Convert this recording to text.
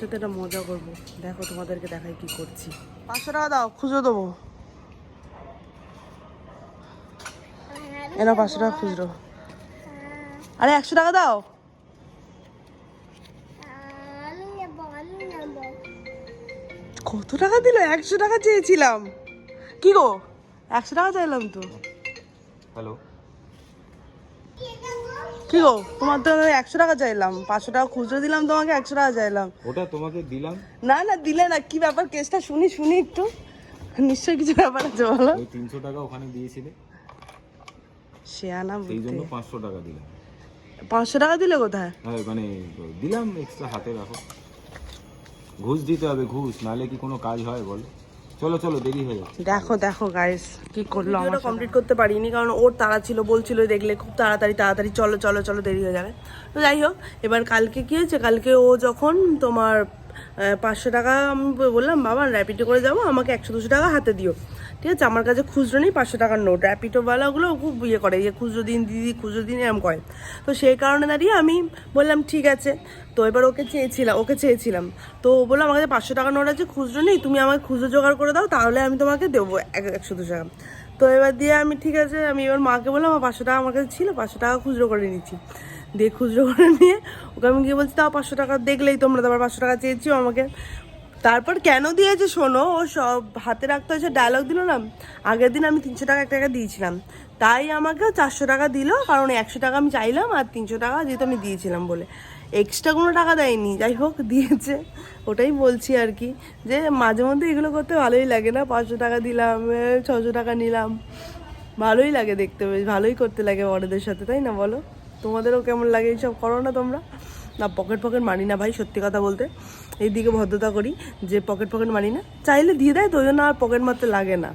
সাথে একটা মজা করব। দেখো তোমাদেরকে দেখাই কি করছি। পাঁচশো টাকা দাও খুচরো দেবো। এনা পাঁচশো টাকা খুচরো। আরে একশো টাকা দাও। কত টাকা দিল? একশো টাকা চেয়েছিলাম। কি গো? একশো টাকা চাইলাম তো। হ্যালো। কি গো? তোমার তো আমি একশো টাকা চাইলাম পাঁচশো টাকা খুচরো দিলাম তোমাকে একশো টাকা চাইলাম। ওটা তোমাকে দিলাম? না না দিলে না কি ব্যাপার? কেসটা শুনি শুনি একটু। নিশ্চয়ই কিছু ব্যাপার আছে বলো। ওই তিনশো টাকা ওখানে দিয়েছিলে। সে আনা সেই জন্য পাঁচশো টাকা দিলাম। পাঁচশো টাকা দিলে কোথায়? হ্যাঁ মানে দিলাম এক্সট্রা হাতে রাখো ঘুষ দিতে হবে ঘুষ নাহলে কি কোনো কাজ হয় বলো। চলো চলো দেরি হয়ে যাচ্ছে। দেখো দেখো গাইস কি করল আমরা কমপ্লিট করতে পারিনি কারণ ওর তাড়া ছিল বলছিল দেখলে খুব তাড়াতাড়ি তাড়াতাড়ি চলো চলো চলো দেরি হয়ে যাবে। তো যাই হোক এবার কালকে কি হয়েছে? কালকে ও যখন তোমার পাঁচশো টাকা আমি বললাম, বাবা র্যাপিডো করে যাব আমাকে একশো দুশো টাকা হাতে দিও। ঠিক আছে, আমার কাছে খুচরো নেই, পাঁচশো টাকার নোট র্যাপিডোওয়ালাগুলো খুব ইয়ে করে, যে খুচরো দিন, দিদি খুচরো দিন, এরম করে। তো সেই কারণে দাঁড়িয়ে আমি বললাম, ঠিক আছে। তো এবার ওকে চেয়েছিলাম ওকে চেয়েছিলাম। তো ও বলল, আমার কাছে পাঁচশো টাকার নোট আছে, খুচরো নেই, তুমি আমাকে খুচরো জোগাড় করে দাও, তাহলে আমি তোমাকে দেবো এক- একশো দুশো টাকা। তো এবার দিয়ে আমি, ঠিক আছে, আমি এবার মাকে বললাম, আমার পাঁচশো টাকা আমার কাছে ছিল, পাঁচশো টাকা খুচরো করে নিচ্ছি। দিয়ে খুচরো করে নিয়ে, ওকে আমি গিয়ে বলছি তাও পাঁচশো টাকা, দেখলেই তোমরা তোমার পাঁচশো টাকা চেয়েছিও আমাকে। তারপর কেন দিয়েছে শোনো, ও সব হাতে রাখতে হয়েছে ডায়লগ দিল না? আগের দিন আমি তিনশো টাকা, এক টাকা দিয়েছিলাম। তাই আমাকে চারশো টাকা দিল, কারণ একশো টাকা আমি চাইলাম আর তিনশো টাকা যেহেতু আমি দিয়েছিলাম বলে। এক্সট্রা কোনো টাকা দেয়নি, যাই হোক, দিয়েছে। ওটাই বলছি আর কি, যে মাঝে মধ্যে এগুলো করতে ভালোই লাগে না, পাঁচশো টাকা দিলাম ছশো টাকা নিলাম। ভালোই লাগে দেখতে বেশ, ভালোই করতে লাগে বড়দের সাথে, তাই না বলো? তোমাদেরও কেমন লাগে এইসব করো না তোমরা? না পকেট পকেট মানি না ভাই, সত্যি কথা বলতে। এইদিকে ভদ্রতা করি, যে পকেট পকেট মানি না, চাইলে দিয়ে দেয় তো, ওই জন্য আর পকেট মারতে লাগে না।